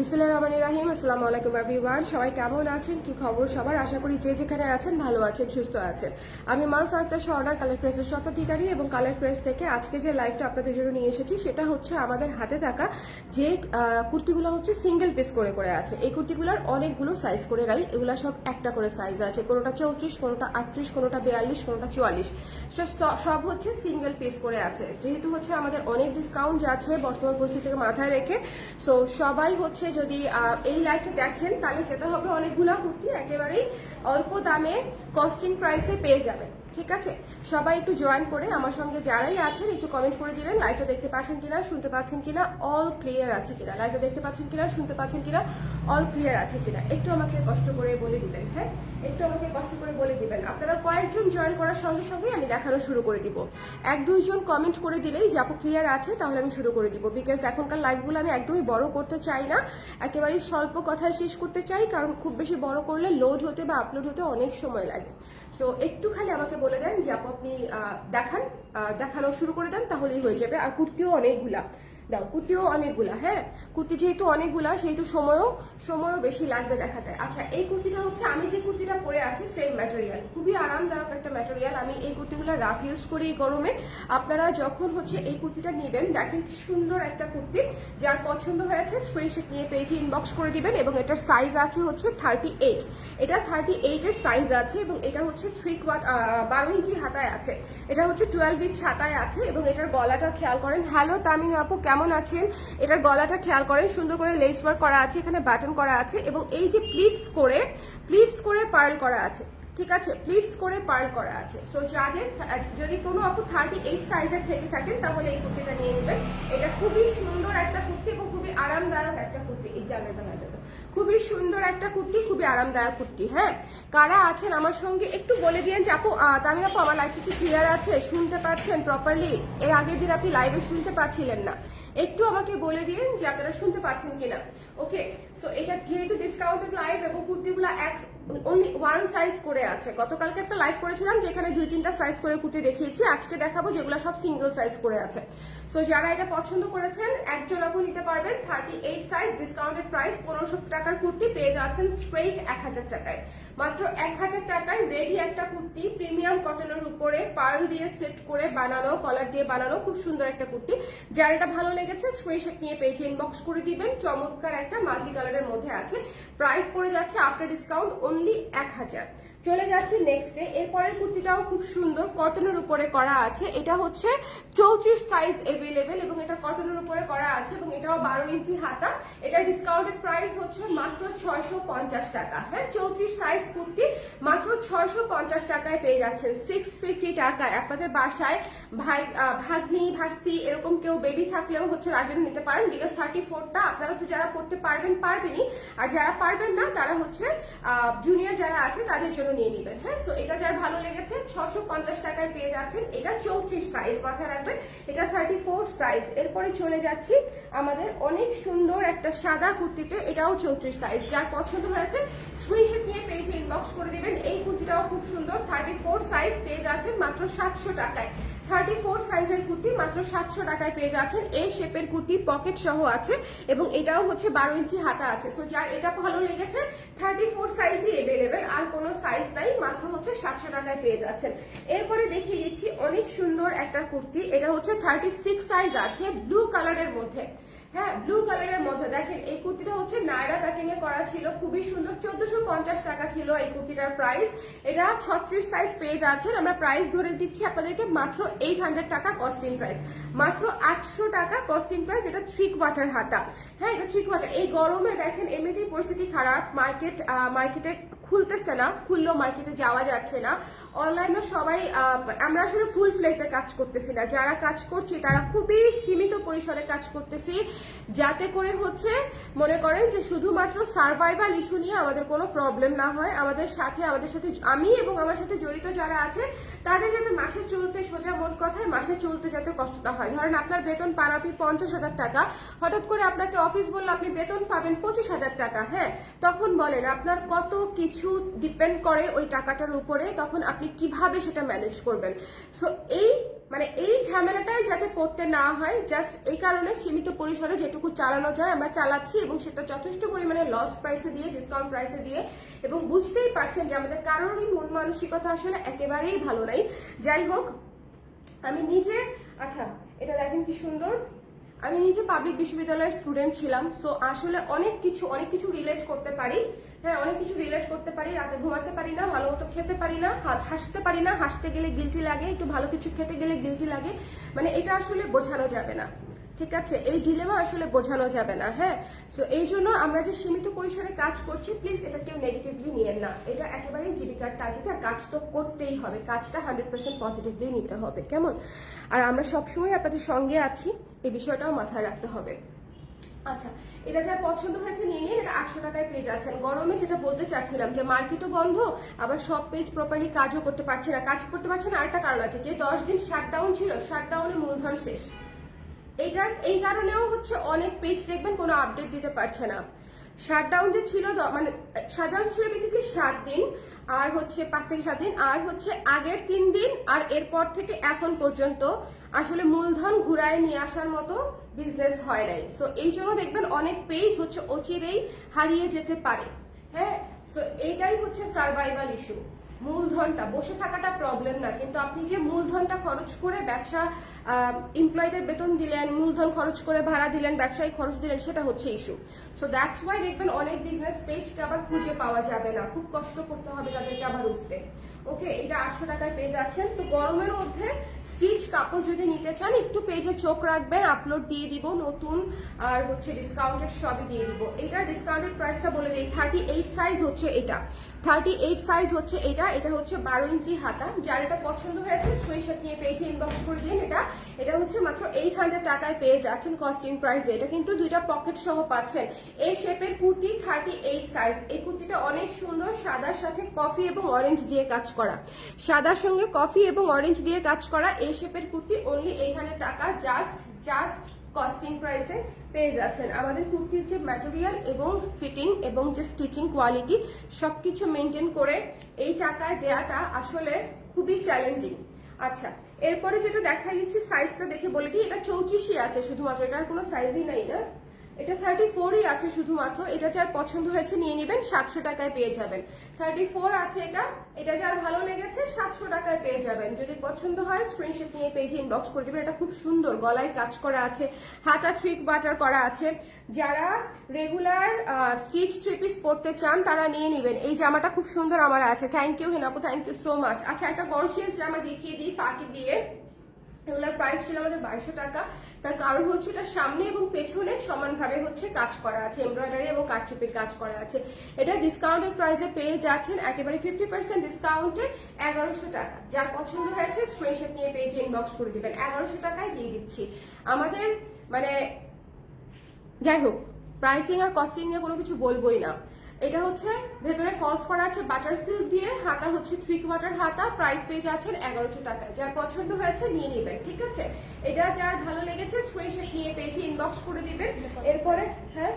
বিসমিল্লাহ রহমান রাহিম, আসসালামু আলাইকুম এভরিওয়ান সবাই কেমন আছেন? কি খবর সবার? আশা করি যে যেখানে আছেন ভালো আছেন, সুস্থ আছেন। আমি মারুফ আক্তার স্বর্ণা কালার প্রেসের স্বত্বাধিকারী এবং কালার প্রেস থেকে আজকে যে লাইভটা আপনাদের জন্য নিয়ে এসেছি, সেটা হচ্ছে আমাদের হাতে থাকা যে কুর্তিগুলো হচ্ছে সিঙ্গেল পিস করে করে আছে। এই কুর্তিগুলোর অনেকগুলো সাইজ করে রাই এগুলো সব একটা করে সাইজ আছে। কোনোটা চৌত্রিশ, কোনোটা আটত্রিশ, কোনোটা বিয়াল্লিশ, কোনোটা চুয়াল্লিশ। সব হচ্ছে সিঙ্গেল পিস করে আছে। যেহেতু হচ্ছে আমাদের অনেক ডিসকাউন্ট যাচ্ছে বর্তমান পরিস্থিতিকে মাথায় রেখে সো সবাই হচ্ছে যদি এই লাইটে দেখেন, তাহলে যেতে হবে অনেকগুলো কুর্তি, একেবারেই অল্প দামে কস্টিং প্রাইসে পেয়ে যাবেন। ঠিক আছে? সবাই একটু জয়েন করে আমার সঙ্গে যারাই আছেন একটু কমেন্ট করে দিবেন লাইভটা দেখতে পাচ্ছেন কিনা, শুনতে পাচ্ছেন কিনা অল ক্লিয়ার আছে কিনা? লাইভটা দেখতে পাচ্ছেন কিনা, শুনতে পাচ্ছেন কিনা অল ক্লিয়ার আছে কিনা? একটু আমাকে কষ্ট করে বলে দিবেন হ্যাঁ? একটু আমাকে কষ্ট করে বলে দিবেন। আপনারা কয়েকজন জয়েন করার সঙ্গে সঙ্গে আমি দেখানো শুরু করে দিব। এক দুইজন কমেন্ট করে দিলেই যে আপু ক্লিয়ার আছে, তাহলে আমি শুরু করে দিব। বিকজ এখনকার লাইভগুলো আমি একদমই বড় করতে চাই না। একেবারেই স্বল্প কথায় শেষ করতে চাই, কারণ খুব বেশি বড় করলে লোড হতে বা আপলোড হতে অনেক সময় লাগে। সো একটু খালি আমাকে বলে দেন যে আপু আপনি দেখান দেখানো শুরু করে দেন, তাহলেই হয়ে যাবে। আর কুর্তিও অনেকগুলা। দাও, কুর্তিও অনেকগুলা হ্যাঁ? কুর্তি যেহেতু অনেকগুলা, সেহেতু সময়ও সময়ও বেশি লাগবে দেখাতে। আচ্ছা এই কুর্তিটা হচ্ছে, আমি যে কুর্তিটা পরে আছি সেম ম্যাটেরিয়াল খুবই আরামদায়ক একটা ম্যাটেরিয়াল আমি এই কুর্তিগুলো রাফ ইউজ করি গরমে। আপনারা যখন হচ্ছে এই কুর্তিটা নেবেন, দেখেন কি সুন্দর একটা কুর্তি। যার পছন্দ হয়েছে স্ক্রিনশট নিয়ে পেজে ইনবক্স করে দিবেন এবং এটার সাইজ আছে হচ্ছে থার্টি এইট এটা থার্টি এইটের সাইজ আছে এবং এটা হচ্ছে থ্রি কোয়াট বারো ইঞ্চি হাতায় আছে। এটা হচ্ছে টুয়েলভ ইঞ্চ হাতায় আছে এবং এটার গলাটা খেয়াল করেন। হ্যালো তামিন আপু, কেমন আছেন? এটার গলাটা খেয়াল করেন, সুন্দর করে লেস ওয়ার্ক করা আছে, এখানে বাটন করা আছে এবং এই যে প্লিটস করে প্লিটস করে পার্ল করা আছে, ঠিক আছে? প্লিটস করে পার্ল করা আছে। সো যাদের, যদি কোনো আপু থার্টি এইট সাইজের থেকে থাকেন, তাহলে এই কুর্তিটা নিয়ে নেবেন। এটা খুবই সুন্দর একটা কুর্তি এবং খুবই আরামদায়ক একটা কুর্তি এই জায়গাটা খুবই সুন্দর একটা কুর্তি, খুবই আরামদায়ক কুর্তি হ্যাঁ? কারা আছেন আমার সঙ্গে? একটু বলে দিয়েন যে আপু তামিন আপু, আমার লাইফ কিছু ক্লিয়ার আছে? শুনতে পাচ্ছেন প্রপারলি এর আগের দিন আপনি লাইভে শুনতে পাচ্ছিলেন না। একটু আমাকে বলে দিন যে আপনারা শুনতে পাচ্ছেন কিনা। ওকে সো এটা যেহেতু ডিসকাউন্টেড লাইভ এবং কুর্তিগুলো এক অনলি ওয়ান সাইজ করে আছে। গতকালকে একটা লাইভ করেছিলাম যেখানে দুই তিনটা সাইজ করে কুর্তি দেখিয়েছি। আজকে দেখাবো যেগুলো সব সিঙ্গেল সাইজ করে আছে। সো যারা এটা পছন্দ করেছেন, একজন আপনি নিতে পারবেন thirty eight size discounted price পনেরোশো টাকার কুর্তি পেয়ে যাচ্ছেন স্ট্রেইট এক হাজার টাকায়। মাত্র এক হাজার টাকায় রেডি একটা কুর্তি প্রিমিয়াম কটনের উপরে পার্ল দিয়ে সেট করে বানানো কলার দিয়ে বানানো খুব সুন্দর একটা কুর্তি। যার এটা ভালো লেগেছে স্ক্রিনশট নিয়ে পেজে ইনবক্স করে দিবেন। চমৎকার একটা মাল্টি কালারের মধ্যে আছে। প্রাইস পড়ে যাচ্ছে আফটার ডিসকাউন্ট অনলি এক হাজার। চলে যাচ্ছি নেক্সটে এরপরের কুর্তিটাও খুব সুন্দর কটনের উপরে করা আছে। এটা হচ্ছে চৌত্রিশ সাইজ এভেলেবেল এবং এটা কটনের উপরে করা আছে এবং এটাও বারো ইঞ্চি হাতা। এটা ডিসকাউন্টেড প্রাইস হচ্ছে মাত্র ছয়শো পঞ্চাশ টাকা। হ্যাঁ চৌত্রিশ সাইজ কুর্তি মাত্র ছয়শো পঞ্চাশ টাকায় পেয়ে যাচ্ছেন। সিক্স ফিফটি টাকায় আপনাদের বাসায় ভাই ভাগ্নি, ভাস্তি এরকম কেউ বেবি থাকলেও হচ্ছে তার জন্য নিতে পারেন বিকজ থার্টি ফোরটা আপনারা তো যারা পড়তে পারবেন, পারবেনই। আর যারা পারবেন না, তারা হচ্ছে জুনিয়র যারা আছে, তাদের জন্য নিয়ে নেবেন হ্যাঁ? সো এটা যার ভালো লেগেছে, ছশো পঞ্চাশ টাকায় পেয়ে যাচ্ছেন। এটা চৌত্রিশ সাইজ মাথায় রাখবেন। এটা থার্টি ফোর সাইজ এরপরে চলে যাচ্ছি আমাদের অনেক সুন্দর একটা সাদা কুর্তিতে, এটাও চৌত্রিশ সাইজ যার পছন্দ হয়েছে স্ক্রিনশট নিয়ে পেজে ইনবক্স করে দিবেন। এই কুর্তিটাও খুব সুন্দর থার্টি ফোর সাইজ পেয়ে যাচ্ছেন মাত্র সাতশো টাকায়। থার্টি ফোর সাইজের কুর্তি মাত্র সাতশো টাকায় পেয়ে যাচ্ছেন। এই শেপের কুর্তি পকেট সহ আছে এবং এটাও হচ্ছে বারো ইঞ্চি হাতা আছে। সো যার এটা ভালো লেগেছে, থার্টি ফোর সাইজই এভেলেবেল আর কোনো সাইজ নাই, মাত্র হচ্ছে সাতশো টাকায় পেয়ে যাচ্ছেন। এরপরে দেখিয়ে দিচ্ছি অনেক সুন্দর একটা কুর্তি। এটা হচ্ছে থার্টি সিক্স সাইজ আছে ব্লু কালারের মধ্যে। হ্যাঁ ব্লু কালারের মধ্যে। দেখেন, এই কুর্তিটা হচ্ছে নায়রা কাটিং এ করা ছিল। খুবই সুন্দর। চোদ্দশো পঞ্চাশ টাকা ছিল এই কুর্তিটার প্রাইস এটা ছত্রিশ সাইজ পেয়ে যাচ্ছেন। আমরা প্রাইস ধরে দিচ্ছি আপনাদেরকে মাত্র এইট হান্ড্রেড টাকা কস্টিং প্রাইস মাত্র আটশো টাকা কস্টিং প্রাইস এটা থ্রি কোয়ার্টার হাতা। হ্যাঁ এটা থ্রি কোয়ার্টার এই গরমে দেখেন, এমনিতেই পরিস্থিতি খারাপ। মার্কেট মার্কেটে খুলতেছে না, খুললেও মার্কেটে যাওয়া যাচ্ছে না। অনলাইনে সবাই আমরা আসলে ফুল ফ্লেজে কাজ করতেছি না। যারা কাজ করছি, তারা খুবই সীমিত পরিসরে কাজ করতেছি, যাতে করে হচ্ছে মনে করেন যে শুধুমাত্র সার্ভাইভাল ইস্যু নিয়ে আমাদের কোনো প্রবলেম না হয়। আমাদের সাথে আমাদের সাথে আমি এবং আমার সাথে জড়িত যারা আছে, তাদের যাতে মাসে চলতে সোজা মোট কথায় মাসে চলতে যাতে কষ্টটা হয়। ধরেন আপনার বেতন পান আপনি পঞ্চাশ হাজার টাকা, হঠাৎ করে আপনাকে অফিস বলল আপনি বেতন পাবেন পঁচিশ হাজার টাকা হ্যাঁ? তখন বলেন, আপনার কত কিছু ডিপেন্ড করে ওই টাকাটার উপরে, তখন আপনি কীভাবে সেটা ম্যানেজ করবেন। সো এই মানে এই ঝামেলাটাই যাতে পড়তে না হয় জাস্ট এই কারণে সীমিত পরিসরে যেটুকু চালানো যায়, আমরা চালাচ্ছি এবং সেটা যথেষ্ট পরিমাণে লস প্রাইসে দিয়ে ডিসকাউন্ট প্রাইসে দিয়ে এবং বুঝতেই পারছেন যে আমাদের কারোরই মন মানসিকতা আসলে একেবারেই ভালো নাই। যাই হোক, আমি নিজে আচ্ছা এটা দেখেন কি সুন্দর। আমি নিজে পাবলিক বিশ্ববিদ্যালয়ের স্টুডেন্ট ছিলাম সো আসলে অনেক কিছু অনেক কিছু রিলেট করতে পারি। হ্যাঁ অনেক কিছু রিলেট করতে পারি, রাতে ঘুমাতে পারি না, ভালো মতো খেতে পারি না হাসতে পারি না, হাসতে গেলে গিলটি লাগে, একটু ভালো কিছু খেতে গেলে গিলটি লাগে মানে এটা আসলে বোঝানো যাবে না, ঠিক আছে? এই ডিলেমা আসলে বোঝানো যাবে না হ্যাঁ? সো এই জন্য আমরা যে সীমিত পরিসরে কাজ করছি প্লিজ এটা কেউ নেগেটিভলি নিয়েন না। এটা একেবারেই জীবিকার তাগিদে, আর কাজ তো করতেই হবে, কাজটা হান্ড্রেড পার্সেন্ট পজিটিভলি নিতে হবে, কেমন? আর আমরা সবসময় আপনাদের সঙ্গে আছি, এই বিষয়টাও মাথায় রাখতে হবে। আচ্ছা এটা যার পছন্দ হয়েছে নিয়ে নিন, এটা আটশো টাকায় পেয়ে যাচ্ছেন। গরমে যেটা বলতে চাচ্ছিলাম যে মার্কেটও বন্ধ, আবার সব পেজ প্রপারলি কাজও করতে পারছে না। কাজ করতে পারছে না, আরেকটা কারণ আছে যে দশ দিন শাটডাউন ছিল শাটডাউনে মূলধন শেষ। এইটার, এই কারণেও হচ্ছে অনেক পেজ দেখবেন কোনো আপডেট দিতে পারছে না। শাটডাউন যে ছিল মানে শাটডাউন ছিল বেসিক্যালি সাত দিন, আর হচ্ছে পাঁচ থেকে সাত দিন, আর হচ্ছে আগের তিন দিন, আর এরপর থেকে এখন পর্যন্ত আসলে মূলধন ঘুরায় নিয়ে আসার মতো বিজনেস হয় নাই। সো এই জন্য দেখবেন অনেক পেজ হচ্ছে অচিরেই হারিয়ে যেতে পারে। হ্যাঁ? সো এইটাই হচ্ছে সার্ভাইভাল ইস্যু মূলধনটা, বসে থাকাটা প্রবলেম না, কিন্তু আপনি যে মূলধনটা খরচ করে ব্যবসা এমপ্লয়ীদের বেতন দিলেন, মূলধন খরচ করে ভাড়া দিলেন ব্যবসায়ী খরচ দিলেন, সেটা হচ্ছে ইস্যু সো দ্যাটস ওয়াই দেখবেন অনেক বিজনেস পেজকে আবার খুঁজে পাওয়া যাবে না, খুব কষ্ট করতে হবে তাদেরকে আবার উঠতে। ওকে এটা আটশো টাকায় পেয়ে যাচ্ছেন। তো গরমের মধ্যে স্টিচ কাপড় যদি নিতে চান, একটু পেজে চোখ রাখবেন আপলোড দিয়ে দিব, নতুন, আর হচ্ছে ডিসকাউন্টেড সবই দিয়ে দিব। এটা ডিসকাউন্টেড প্রাইসটা বলে দিই থার্টি এইট সাইজ হচ্ছে এটা। থার্টি এইট সাইজ হচ্ছে এটা এটা হচ্ছে বারো ইঞ্চি হাতা। যার এটা পছন্দ হয়েছে স্ক্রিনশট নিয়ে পেজে ইনবক্স করে দিন এটা। এটা হচ্ছে মাত্র এইট হান্ড্রেড টাকায় পেয়ে যাচ্ছেন কস্টিং প্রাইসে এটা কিন্তু দুইটা পকেট সহ পাচ্ছেন। এই শেপের কুর্তি থার্টি এইট সাইজ এই কুর্তিটা অনেক সুন্দর, সাদার সাথে কফি এবং অরেঞ্জ দিয়ে কাজ করা। সাদার সঙ্গে কফি এবং অরেঞ্জ দিয়ে কাজ করা এই শেপের কুর্তি অনলি এইট হান্ড্রেড টাকা। জাস্ট জাস্ট কস্টিং প্রাইসে পেয়ে যাচ্ছেন। আমাদের কুর্তির যে ম্যাটেরিয়াল এবং ফিটিং এবং যে স্টিচিং কোয়ালিটি সবকিছু মেনটেন করে এই টাকায় দেয়াটা আসলে খুবই চ্যালেঞ্জিং আচ্ছা এরপরে যেটা দেখা দিচ্ছি সাইজটা দেখে বলে দিই, এটা চৌত্রিশই আছে, শুধুমাত্র এটার কোনো সাইজই নাই, না? এটা থার্টি ফোরই আছে শুধুমাত্র। এটা যার পছন্দ হয়েছে নিয়ে নেবেন, সাতশো টাকায় পেয়ে যাবেন। থার্টি ফোর আছে এটা। এটা যার ভালো লেগেছে, সাতশো টাকায় পেয়ে যাবেন। যদি পছন্দ হয় স্ক্রিনশট নিয়ে পেজে ইনবক্স করে দেবেন। এটা খুব সুন্দর, গলায় কাজ করা আছে, হাতা থ্রিক বাটার করা আছে। যারা রেগুলার স্টিচ থ্রি পিস পরতে চান, তারা নিয়ে নেবেন। এই জামাটা খুব সুন্দর আমার আছে। থ্যাংক ইউ হিনাপু থ্যাংক ইউ সো মাচ আচ্ছা একটা গর্জিয়াস জামা দেখিয়ে দিই, ফাঁকি দিয়ে। এগুলোর প্রাইস ছিল আমাদের বাইশশো টাকা। তার কারণ হচ্ছে এটা সামনে এবং পেছনে সমানভাবে হচ্ছে কাজ করা আছে এমব্রয়ডারি এবং কাটচুপির কাজ করা আছে। এটা ডিসকাউন্টের প্রাইসে পেয়ে যাচ্ছেন একেবারে ফিফটি পার্সেন্ট ডিসকাউন্টে এগারোশো টাকা। যার পছন্দ হয়েছে স্ক্রিনশট নিয়ে পেজে ইনবক্স করে দিবেন। এগারোশো টাকায় দিয়ে দিচ্ছি। আমাদের মানে যাই হোক প্রাইসিং আর কস্টিং নিয়ে কোনো কিছু বলবোই না। এটা হচ্ছে ভেতরে ফলস করা আছে বাটার সিল্ক দিয়ে হাতা হচ্ছে থ্রি কোয়ার্টার হাতা প্রাইস পেয়ে যাচ্ছেন এগারোশো টাকায়। যার পছন্দ হয়েছে নিয়ে নেবেন, ঠিক আছে? এটা যার ভালো লেগেছে স্ক্রিনশট নিয়ে পেয়েছি ইনবক্স করে দিবেন। এরপরে হ্যাঁ?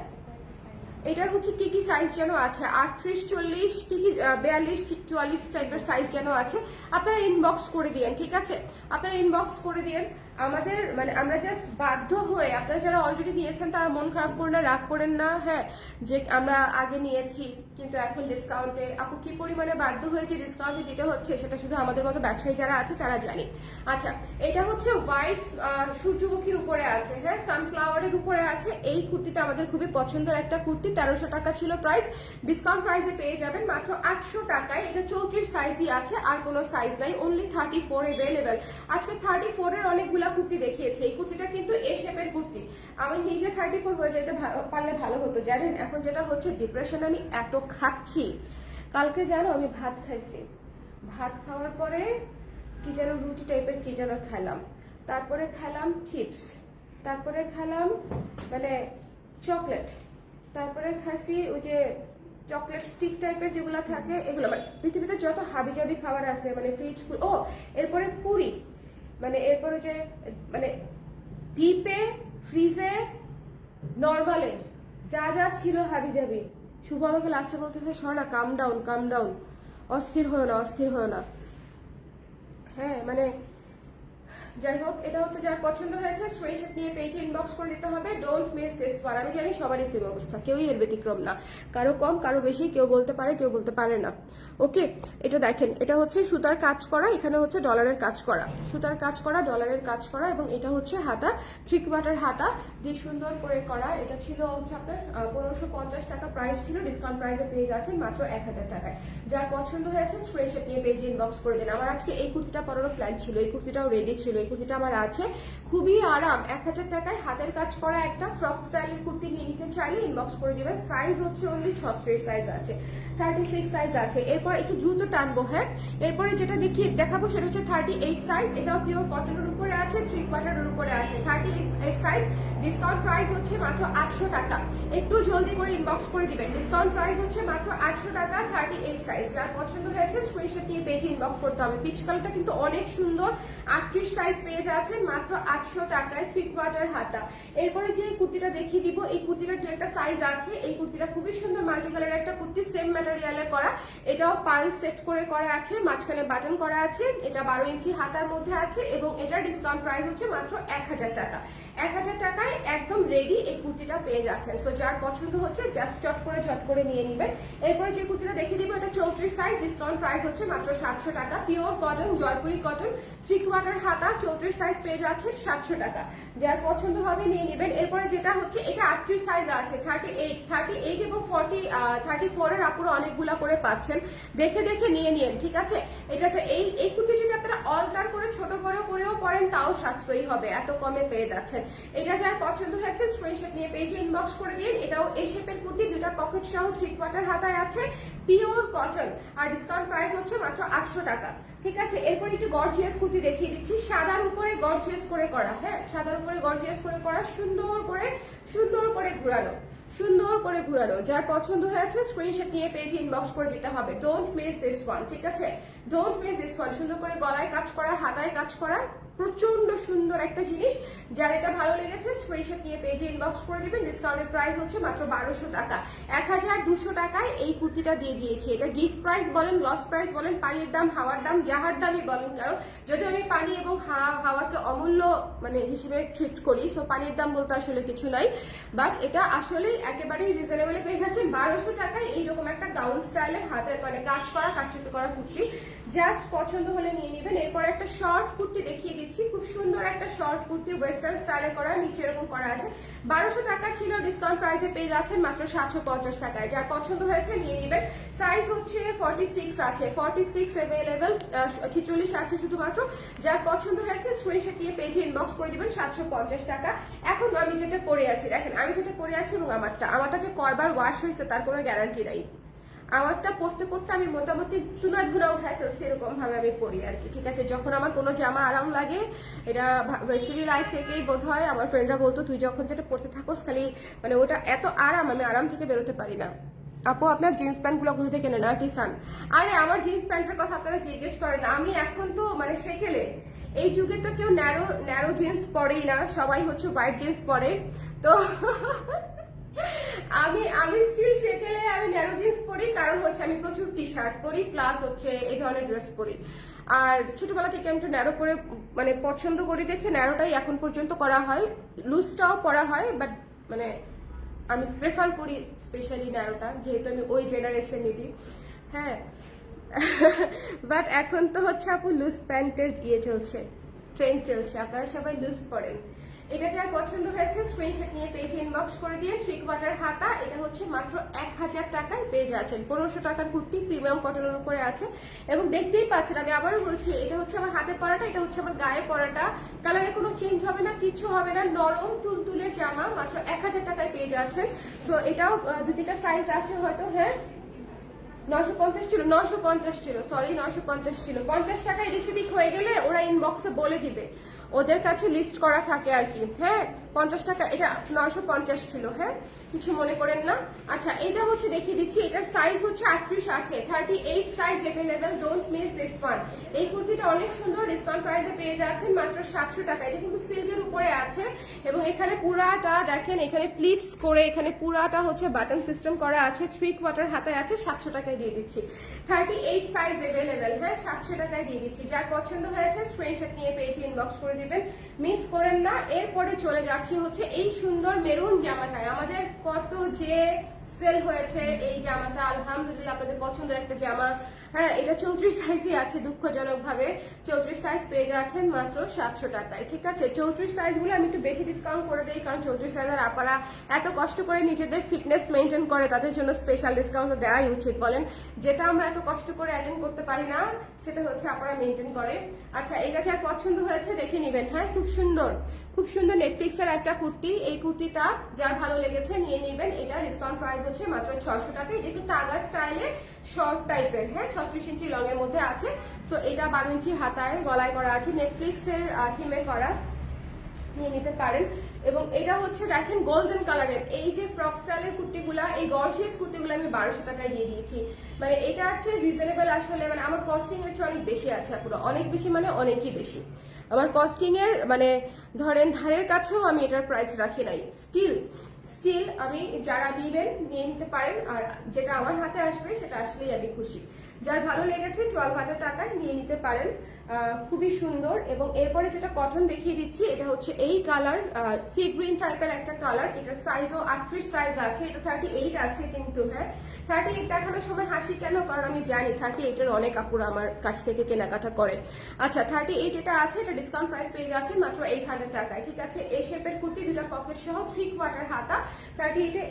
এটার হচ্ছে কি কি সাইজ যেন আছে? আটত্রিশ, চল্লিশ, কি কি বিয়াল্লিশ, চুয়াল্লিশ টাইপের সাইজ যেন আছে। আপনারা ইনবক্স করে দিয়েন, ঠিক আছে? আপনারা ইনবক্স করে দিয়েন। আমাদের মানে আমরা জাস্ট বাধ্য হয়ে, আপনারা যারা অলরেডি নিয়েছেন তারা মন খারাপ করে না, রাগ করেন না হ্যাঁ যে আমরা আগে নিয়েছি। কিন্তু এখন ডিসকাউন্টে আপু কি পরিমাণে বাধ্য হয়েছে ডিসকাউন্টে দিতে হচ্ছে সেটা শুধু আমাদের মতো ব্যবসায়ী যারা আছে তারা জানে। আচ্ছা এটা হচ্ছে হোয়াইট সূর্যমুখীর উপরে আছে। হ্যাঁ সানফ্লাওয়ারের উপরে আছে। এই কুর্তিটা আমাদের খুবই পছন্দের একটা কুর্তি। তেরোশো টাকা ছিল প্রাইস ডিসকাউন্ট প্রাইসে পেয়ে যাবেন মাত্র আটশো টাকায়। এটা চৌত্রিশ সাইজই আছে, আর কোনো সাইজ নাই। অনলি থার্টি ফোর অ্যাভেলেবেল আজকে থার্টি ফোর এর অনেকগুলা কুর্তি দেখিয়েছে। এই কুর্তিটা কিন্তু এ শেপের কুর্তি। আমি নিজে থার্টি ফোর হয়ে যেতে পারলে ভালো হতো। জানেন, এখন যেটা হচ্ছে ডিপ্রেশন আমি এত খাচ্ছি। কালকে জানো আমি ভাত খাইছি। ভাত খাওয়ার পরে কি যেন রুটি টাইপের কি যেন খেলাম তারপরে খেলাম চিপস। তারপরে খেলাম মানে চকলেট। তারপরে খাসি ওই যে চকলেট স্টিক টাইপের যেগুলো থাকে, এগুলো মানে পৃথিবীতে যত হাবিজাবি খাবার আছে মানে ফ্রিজ ও, এরপরে পুরি। মানে এরপরে যে মানে ডিপে ফ্রিজে নর্মালে যা যা ছিল হাবিজাবি। শুভ আমাকে লাস্টে বলতেছে সরনা কাম ডাউন কাম ডাউন অস্থির হয়েও না, অস্থির হয়েও না। হ্যাঁ মানে যাই হোক, এটা হচ্ছে যার পছন্দ হয়েছে স্ক্রিনশট নিয়ে পেজে ইনবক্স করে দিতে হবে। ডোন্ট মিস দিস ওয়ান আমি জানি সবারই সেম অবস্থা, কেউই এর ব্যতিক্রম না। কারও কম, কারও বেশি, কেউ বলতে পারে, কেউ বলতে পারে না। ওকে এটা দেখেন, এটা হচ্ছে সুতার কাজ করা, এখানে হচ্ছে ডলারের কাজ করা। সুতার কাজ করা ডলারের কাজ করা, এবং এটা হচ্ছে হাতা থ্রি কোয়ার্টার হাতা দিয়ে সুন্দর করে করা। এটা ছিল হচ্ছে আপনার পনেরোশো পঞ্চাশ টাকা প্রাইস ছিল ডিসকাউন্ট প্রাইসে পেয়ে যাচ্ছেন মাত্র এক হাজার টাকায়। যার পছন্দ হয়েছে স্ক্রিনশট নিয়ে পেজে ইনবক্স করে দিন। আমার আজকে এই কুর্তিটা পরারও প্ল্যান ছিল, এই কুর্তিটাও রেডি ছিল, এই কুর্তিটা আমার আছে, খুবই আরাম। এক হাজার টাকায় হাতের কাজ করা একটা ফ্রক স্টাইলের কুর্তি নিয়ে নিতে চাইলে ইনবক্স করে দিবেন। সাইজ হচ্ছে অনলি ছত্রিশ সাইজ আছে থার্টি সিক্স সাইজ আছে। এরপর একটু দ্রুত টানবো হ্যাঁ? এরপরে যেটা দেখি দেখাবো সেটা হচ্ছে থার্টি এইট সাইজ এটাও পিওর কটনের উপরে আছে থ্রি কোয়ার্টারের উপরে আছে। Thirty eight size discount price হচ্ছে মাত্র আটশো টাকা। একটু জলদি করে ইনবক্স করে দিবেন। ডিসকাউন্ট প্রাইস হচ্ছে মাত্র আটশো টাকা থার্টি এইট সাইজ যার পছন্দ হয়েছে স্ক্রিনশট নিয়ে পেজে ইনবক্স করতে হবে। পিচ কালারটা কিন্তু অনেক সুন্দর। আটত্রিশ সাইজ পেয়ে যাচ্ছেন মাত্র আটশো টাকায় থ্রি কোয়ার্টার হাতা। এরপরে যে কুর্তিটা দেখিয়ে দিব, এই কুর্তিটার দু একটা সাইজ আছে, এই কুর্তিটা খুবই সুন্দর মাল্টি কালারের একটা কুর্তি সেম ম্যাটেরিয়ালে করা। এটাও পাল সেট করে করা আছে, মাঝখানে বাটন করা আছে, এটা বারো ইঞ্চি হাতার মধ্যে আছে এবং এটার ডিসকাউন্ট প্রাইস হচ্ছে মাত্র এক হাজার টাকা। এক হাজার টাকায় একদম রেডি এই কুর্তিটা পেয়ে যাচ্ছেন। সো যার পছন্দ হচ্ছে জাস্ট চট করে ঝট করে নিয়ে নেবেন। এরপরে যে কুর্তিটা দেখিয়ে দিব, এটা চৌত্রিশ সাইজ ডিসকাউন্ট প্রাইস হচ্ছে মাত্র সাতশো টাকা। Pure cotton Jaipuri cotton three quarter হাতা চৌত্রিশ সাইজ পেয়ে যাচ্ছে সাতশো টাকা। যার পছন্দ হবে নিয়ে নেবেন। এরপরে যেটা হচ্ছে, এটা আটত্রিশ সাইজ আছে থার্টি এইট থার্টি এইট এবং ফর্টি থার্টি ফোর এর আপুরো অনেকগুলা করে পাচ্ছেন। দেখে দেখে নিয়ে নিন, ঠিক আছে? এটা যে এই এই কুর্তি যদি আপনারা অল্টার করে ছোট বড় করেও পরেন, তাও সাশ্রয়ী হবে, এত কমে পেয়ে যাচ্ছেন। এটা যার পছন্দ হয়েছে স্ক্রিনশট নিয়ে পেজে ইনবক্স করে দিন। এটাও এই শেপের কুর্তি দুটা পকেট সহ থ্রি কোয়ার্টার হাতায় আছে পিওর কটন আর ডিসকাউন্ট প্রাইস হচ্ছে মাত্র আটশো টাকা। ঠিক আছে, এরপর একটু গর্জিয়াস কুর্তি দেখিয়ে দিচ্ছি। সাদার উপরে গর্জিয়াস করে করা হ্যাঁ? সাদার উপরে গর্জিয়াস করে করা, সুন্দর করে সুন্দর করে ঘুরানো, সুন্দর করে ঘুরানো। যার পছন্দ হয়েছে স্ক্রিনশট নিয়ে পেজে ইনবক্স করে দিতে হবে। ডোন্ট মিস দিস ওয়ান ঠিক আছে? ডোন্ট মিস দিস ওয়ান সুন্দর করে গলায় কাজ করা, হাতায় কাজ করা প্রচণ্ড সুন্দর একটা জিনিস। যার এটা ভালো লেগেছে স্ক্রিনশট নিয়ে পেজে ইনবক্স করে দেবেন। ডিসকাউন্টের প্রাইস হচ্ছে মাত্র বারোশো টাকা। এক হাজার দুশো টাকায় এই কুর্তিটা দিয়ে দিয়েছি। এটা গিফট প্রাইস বলেন লস প্রাইস বলেন, পানির দাম, হাওয়ার দাম, যাহার দামই বলেন কারণ যদি আমি পানি এবং হাওয়া হাওয়াকে অমূল্য মানে হিসেবে ট্রিট করি সো পানির দাম বলতে আসলে কিছু নাই। বাট এটা আসলে একেবারেই রিজনেবলে পেয়ে যাচ্ছে বারোশো টাকায় এইরকম একটা গাউন স্টাইলের হাতে মানে কাজ করা কাটচুপি করা কুর্তি। জাস্ট পছন্দ হলে নিয়ে নেবেন। এরপর একটা শর্ট কুর্তি দেখিয়ে দিচ্ছি। খুব সুন্দর একটা শর্ট কুর্তি ওয়েস্টার্ন স্টাইলে করা, নিচে এরকম করা আছে। বারোশো টাকা ছিল ডিসকাউন্ট প্রাইসে পেয়ে যাচ্ছেন মাত্র সাতশো পঞ্চাশ টাকায়। যার পছন্দ হয়েছে নিয়ে নেবেন। সাইজ হচ্ছে ফর্টি সিক্স আছে। ফর্টি সিক্স অ্যাভেলেবেল ছিচল্লিশ আছে শুধুমাত্র। যার পছন্দ হয়েছে স্ক্রিনশট নিয়ে পেজে ইনবক্স করে দিবেন সাতশো পঞ্চাশ টাকা। এখন আমি যেটা পরে আছি, দেখেন, আমি যেটা পরে আছি এবং আমারটা আমারটা যে কয়বার ওয়াশ হয়েছে, তার কোনো গ্যারান্টি নাই। আমারটা পড়তে পড়তে আমি মোটামুটি তুলা ধুলা উঠায় ফেলছি এরকম ভাবে আমি পড়ি আর কি, ঠিক আছে? যখন আমার কোনো জামা আরাম লাগে, এটা ভার্সিটি লাইফ থেকেই বোধ হয় আমার ফ্রেন্ডরা বলতো, তুই যখন যেটা পড়তে থাকোস খালি মানে ওটা এত আরাম, আমি আরাম থেকে বেরোতে পারি না। আপু, আপনার জিন্স প্যান্টগুলো কোথা থেকে নেন? টিসান আরে, আমার জিন্স প্যান্টের কথা আপনারা জিজ্ঞেস করেন, আমি এখন তো মানে সেকেলে। এই যুগে তো কেউ ন্যারো ন্যারো জিন্স পরেই না, সবাই হচ্ছে হোয়াইট জিন্স পরে, তো আমি আমি স্টিল সেকেলে আমি ন্যারো জিন্স পরি, কারণ হচ্ছে আমি প্রচুর টি শার্ট পরি প্লাস হচ্ছে এই ধরনের ড্রেস পরি। আর ছোটবেলা থেকে আমি একটু ন্যারো করে মানে পছন্দ করি দেখে ন্যারোটাই এখন পর্যন্ত করা হয়। লুজটাও পরা হয় বাট মানে আমি প্রেফার করি স্পেশালি ন্যারোটা যেহেতু আমি ওই জেনারেশনেরই হ্যাঁ। বাট এখন তো হচ্ছে আপু লুজ প্যান্টের ইয়ে চলছে ট্রেন্ড চলছে, আপনারা সবাই লুজ পরেন। এটা যার পছন্দ হয়েছে স্ক্রিনশট নিয়ে পেজে ইনবক্স করে দিয়ে থ্রি কোয়ার্টার হাতা, এটা হচ্ছে মাত্র এক হাজার টাকায় পেয়ে যাচ্ছেন। পনেরোশো টাকার কুর্তি প্রিমিয়াম কটনের উপরে আছে। এবং দেখতেই পাচ্ছেন, আমি আবারও বলছি, এটা হচ্ছে আমার হাতে পরাটা, এটা হচ্ছে আমার গায়ে পরাটা। কালারে কোনো চেঞ্জ হবে না কিছু হবে না, নরম তুলতুলে জামা, মাত্র এক হাজার টাকায় পেয়ে যাচ্ছেন। সো এটাও দু তিনটা সাইজ আছে হয়তো হ্যাঁ? নশো পঞ্চাশ ছিল নশো পঞ্চাশ ছিল সরি নশো পঞ্চাশ ছিল। পঞ্চাশ টাকা এদিক সেদিক হয়ে গেলে ওরা ইনবক্সে বলে দিবে। ওদের কাছে লিস্ট করা থাকে আর কি। হ্যাঁ পঞ্চাশ টাকা, এটা নশো পঞ্চাশ ছিল হ্যাঁ? কিছু মনে করেন না। আচ্ছা এটা হচ্ছে দেখিয়ে দিচ্ছি, এটার সাইজ হচ্ছে আটত্রিশ আছে thirty eight size available don't miss this one এই কুর্তিটা অনেক সুন্দর ডিসকাউন্ট প্রাইসে পেয়ে যাচ্ছেন মাত্র সাতশো টাকা। এটা কিন্তু সিল্কের উপরে আছে এবং এখানে পুরাটা দেখেন, এখানে প্লিটস করে এখানে পুরাটা হচ্ছে বাটন সিস্টেম করা আছে থ্রি কোয়ার্টার হাতায় আছে, সাতশো টাকায় দিয়ে দিচ্ছি। থার্টি এইট সাইজ অ্যাভেলেবেল হ্যাঁ সাতশো টাকায় দিয়ে দিচ্ছি। যার পছন্দ হয়েছে স্ক্রিনশট নিয়ে পেয়েছি ইনবক্স করে দিবেন। মিস করেন না, এরপরে চলে যাচ্ছি হচ্ছে এই সুন্দর মেরুন জামাটায়। আমাদের কত যে সেল হয়েছে এই জামাটা, আলহামদুলিল্লাহ আপনাদের পছন্দের একটা জামা। হ্যাঁ এটা চৌত্রিশ সাইজই আছে দুঃখজনক ভাবে চৌত্রিশ সাইজ পেয়ে যাচ্ছেন মাত্র সাতশো টাকায়, ঠিক আছে? চৌত্রিশ সাইজগুলো আমি একটু বেশি ডিসকাউন্ট করে দিই, কারণ চৌত্রিশ সাইজের আপারা এত কষ্ট করে নিজেদের ফিটনেস মেনটেন করে, তাদের জন্য স্পেশাল ডিসকাউন্ট দেওয়াই উচিত বলেন। যেটা আমরা এত কষ্ট করে অ্যাটেন্ড করতে পারি না, সেটা হচ্ছে আপনারা মেনটেন করে। আচ্ছা এটা যার পছন্দ হয়েছে, দেখে নেবেন। হ্যাঁ খুব সুন্দর। খুব সুন্দর নেটফ্লিক্সের একটা কুর্তি। এই কুর্তিটা যার ভালো লেগেছে নিয়ে নেবেন। এটা ডিসকাউন্ট প্রাইস হচ্ছে মাত্র ছশো টাকা এটা একটু তাগা স্টাইলে শর্ট টাইপের হ্যাঁ? ছত্রিশ ইঞ্চি লং এর মধ্যে আছে। সো এটা বারো ইঞ্চি হাতায় গলায় করা আছে। নেটফ্লিক্সের থিমে করা। নিয়ে নিতে পারেন। এবং এটা হচ্ছে, দেখেন গোল্ডেন কালারের এই যে ফ্রক স্টাইলের কুর্তিগুলা, এই গর্জিয়াস কুর্তিগুলো আমি বারোশো টাকায় দিয়ে দিয়েছি। মানে এটা হচ্ছে রিজনেবল আসলে মানে আমার কস্টিং এর চেয়ে অনেক বেশি আছে পুরো অনেক বেশি মানে অনেকই বেশি। আমার কস্টিং এর মানে ধরেন, ধারের কাছেও আমি এটার প্রাইস রাখি নাই। স্টিল স্টিল আমি যারা নিবেন, নিয়ে নিতে পারেন, আর যেটা আমার হাতে আসবে, সেটা আসলেই আমি খুশি। যার ভালো লেগেছে টুয়েলভ হাজার টাকায় নিয়ে নিতে পারেন। খুবই সুন্দর এবং এরপরে যেটা কটন দেখিয়ে দিচ্ছি, এটা হচ্ছে এই কালার সি গ্রিন টাইপের একটা কালার এটার সাইজও আটত্রিশ সাইজ আছে, এটা থার্টি এইট আছে কিন্তু হ্যাঁ। থার্টি এইট দেখানোর সময় হাসি কেন? কারণ আমি জানি থার্টি এইটের অনেক আপুরা আমার কাছ থেকে কেনাকাটা করে। আচ্ছা থার্টি এইট এটা আছে, এটা ডিসকাউন্ট প্রাইস পেয়ে যাচ্ছে মাত্র এইট হান্ড্রেড টাকায়, ঠিক আছে? এই শেপের কুর্তি, দুটা পকেট সহ থ্রি কোয়ার্টার হাতা থার্টি এইটে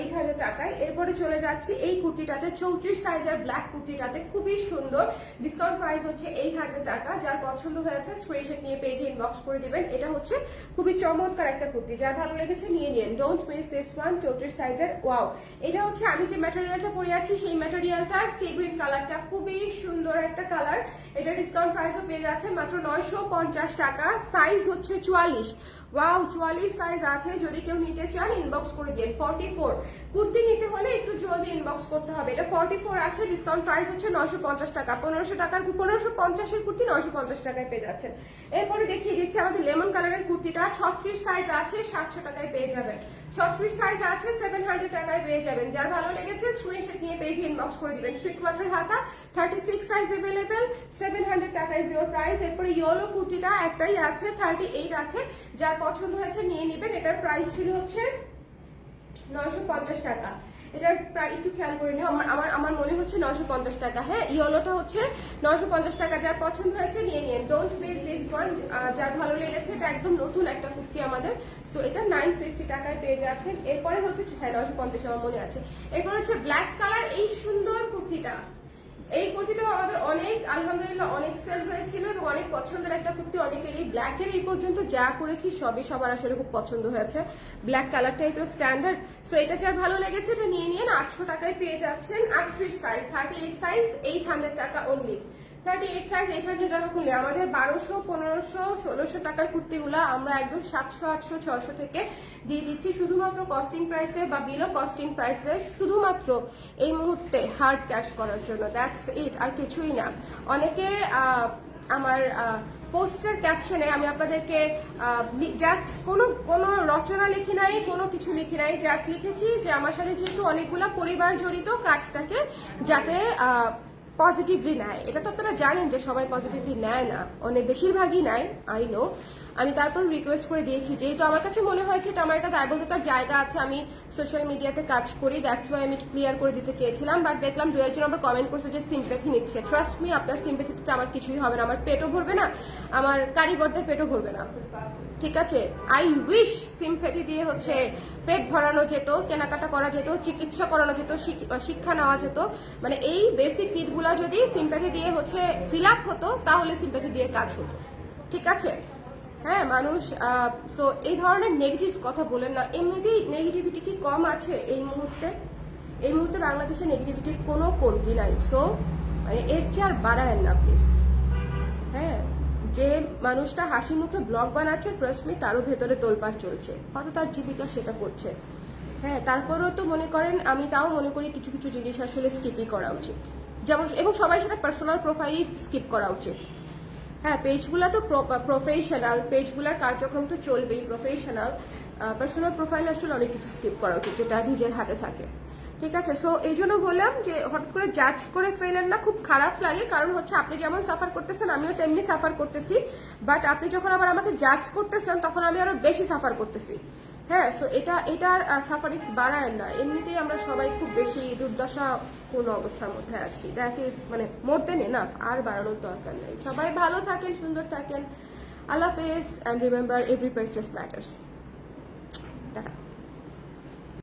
এইট হান্ড্রেড টাকায়। এরপরে চলে যাচ্ছি এই কুর্তিটাতে, চৌত্রিশ সাইজের ব্ল্যাক কুর্তিটাতে, খুবই সুন্দর। ডিসকাউন্ট প্রাইস হচ্ছে এইট হান্ড্রেড টাকা যার পছন্দ হয়েছে স্ক্রিনশট নিয়ে পেজে ইনবক্স করে দিবেন। এটা হচ্ছে খুবই চমৎকার একটা কুর্তি। যার ভালো লেগেছে নিয়ে নিন। ডোন্ট মিস দিস ওয়ান চৌত্রিশ সাইজের ওয়াও এটা হচ্ছে আমি যে ম্যাটেরিয়ালটা পরে আছি, সেই ম্যাটেরিয়ালটার সি গ্রিন কালারটা খুবই সুন্দর একটা কালার এটা ডিসকাউন্ট প্রাইসও পেয়ে যাচ্ছে মাত্র নয়শো পঞ্চাশ টাকা। সাইজ হচ্ছে চুয়াল্লিশ। ওয়াও চুয়াল্লিশ সাইজ আছে, যদি কেউ নিতে চান ইনবক্স করে দিন। ফর্টি ফোর কুর্তি নিতে হলে একটু জলদি ইনবক্স করতে হবে। এটা ফর্টি ফোর আছে ডিসকাউন্ট প্রাইস হচ্ছে নশো পঞ্চাশ টাকা। পনেরোশো টাকার পনেরোশো পঞ্চাশের কুর্তি নশো পঞ্চাশ টাকায় পেয়ে যাচ্ছেন। এরপরে দেখিয়ে দিচ্ছি আমাদের লেমন কালারের কুর্তিটা। ছত্রিশ সাইজ আছে, সাতশো টাকায় পেয়ে যাবেন। ছত্রিশ সাইজ আছে সেভেন হান্ড্রেড টাকায় পেয়ে যাবেন। যার ভালো লেগেছে স্ক্রিনশট নিয়ে পেজে ইনবক্স করে দিবেন। থ্রি কোয়ার্টার হাতা thirty six size available seven hundred টাকা ইজ ইউর প্রাইস এরপরে ইয়েলো কুর্তিটা একটাই আছে থার্টি এইট আছে। যার পছন্দ হয়েছে, নিয়ে নেবেন। এটার প্রাইস ছিল হচ্ছে নয়শো পঞ্চাশ টাকা। এটার প্রায় একটু খেয়াল করে নিও। আমার আমার আমার মনে হচ্ছে নয়শো পঞ্চাশ টাকা। হ্যাঁ ইয়েলোটা হচ্ছে নয়শো পঞ্চাশ টাকা। যার পছন্দ হয়েছে, নিয়ে নিন। ডোন্ট বেস দিস ওয়ান যার ভালো লেগেছে, এটা একদম নতুন একটা কুর্তি আমাদের। সো এটা নাইন ফিফটি টাকায় পেয়ে যাচ্ছেন। এরপরে হচ্ছে হ্যাঁ নয়শো পঞ্চাশ আমার মনে আছে। এরপর হচ্ছে ব্ল্যাক কালার এই সুন্দর কুর্তিটা। এই কুর্তিটাও আমাদের অনেক, আলহামদুলিল্লাহ অনেক সেল হয়েছিল এবং অনেক পছন্দের একটা কুর্তি অনেকেরই। ব্ল্যাকের এই পর্যন্ত যা করেছি, সবই সবার আসলে খুব পছন্দ হয়েছে। ব্ল্যাক কালারটাই তো স্ট্যান্ডার্ড সো এটা যার ভালো লেগেছে, এটা নিয়ে নিন আটশো টাকায় পেয়ে যাচ্ছেন। আটত্রিশ size thirty eight size eight hundred টাকা only thirty eight size eight hundred টাকা খুলে আমাদের বারোশো, পনেরোশো, ষোলোশো টাকার কুর্তিগুলো আমরা একদম সাতশো, আটশো ছশো থেকে দিয়ে দিচ্ছি শুধুমাত্র কস্টিং প্রাইসে বা বিলো কস্টিং প্রাইসে শুধুমাত্র এই মুহূর্তে হার্ড ক্যাশ করার জন্য। দ্যাটস ইট আর কিছুই না। অনেকে আমার পোস্টার ক্যাপশনে আমি আপনাদেরকে জাস্ট কোনো কোনো রচনা লিখি নাই, কোনো কিছু লিখি নাই জাস্ট লিখেছি যে আমার সাথে যেহেতু অনেকগুলো পরিবার জড়িত, কাজটাকে যাতে পজিটিভলি নেয়। এটা তো আপনারা জানেন যে সবাই পজিটিভলি নেয় না। অনেক বেশিরভাগই নেয় আই নো আমি তারপর রিকোয়েস্ট করে দিয়েছি। যেহেতু আমার কাছে মনে হয়েছে এটা আমার একটা দায়বদ্ধতার জায়গা আছে, আমি সোশ্যাল মিডিয়াতে কাজ করি দ্যাটস ওয়াই আমি ক্লিয়ার করে দিতে চেয়েছিলাম। বাট দেখলাম দু একজন আবার কমেন্ট করছে যে সিম্পেথি নিচ্ছে। ট্রাস্ট মি আপনার সিম্পেথিতে আমার কিছুই হবে না। আমার পেটও ভরবে না, আমার কারিগরদের পেটও ভরবে না। ঠিক আছে? আই উইশ সিম্পেথি দিয়ে হচ্ছে পেট ভরানো যেত, কেনাকাটা করা যেত, চিকিৎসা করানো যেত শিক্ষা নেওয়া যেত। মানে এই বেসিক নিডগুলো যদি সিম্পেথি দিয়ে হচ্ছে ফিল আপ হতো, তাহলে সিম্পেথি দিয়ে কাজ হতো। ঠিক আছে? হ্যাঁ মানুষ সো এই ধরনের নেগেটিভ কথা বলেন না। এমনিতেই নেগেটিভিটি কি কম আছে এই মুহূর্তে? এই মুহূর্তে বাংলাদেশে নেগেটিভিটির কোনো কমতি নাই। সো মানে এর চেয়ে আর বাড়ায় না প্লিজ হ্যাঁ যে মানুষটা হাসি মুখে ব্লগ বানাচ্ছে প্রশ্মি তারও ভেতরে তোলপাড় চলছে। হয়তো তার জীবিকা সেটা করছে। হ্যাঁ তারপরেও তো মনে করেন, আমি তাও মনে করি কিছু কিছু জিনিস আসলে স্কিপই করা উচিত। যেমন, এবং সবাই সেটা পার্সোনাল প্রোফাইলই স্কিপ করা উচিত। হ্যাঁ পেজগুলো তো প্রফেশনাল পেজগুলোর কার্যক্রম তো চলবেই প্রফেশনাল পার্সোনাল প্রোফাইল আসলে অনেক কিছু স্কিপ করা উচিত, যেটা নিজের হাতে থাকে। ঠিক আছে? সো এই জন্য বললাম যে হঠাৎ করে জাজ করে ফেলেন না, খুব খারাপ লাগে, কারণ হচ্ছে আপনি যেমন সাফার করতেছেন, আমিও তেমনি সাফার করতেছি। বাট আপনি যখন আবার আমাকে জাজ করতেছেন, তখন আমি আরও বেশি সাফার করতেছি। হ্যাঁ সো এটা, এটার সাফারিক্স বাড়ায় না। এমনিতেই আমরা সবাই খুব বেশি দুর্দশা কোন অবস্থার মধ্যে আছি। দ্যাট ইজ মানে মোর দেন এনাফ আর বাড়ানোর দরকার নেই। সবাই ভালো থাকেন, সুন্দর থাকেন। আল্লাহ হাফেজ and remember every purchase matters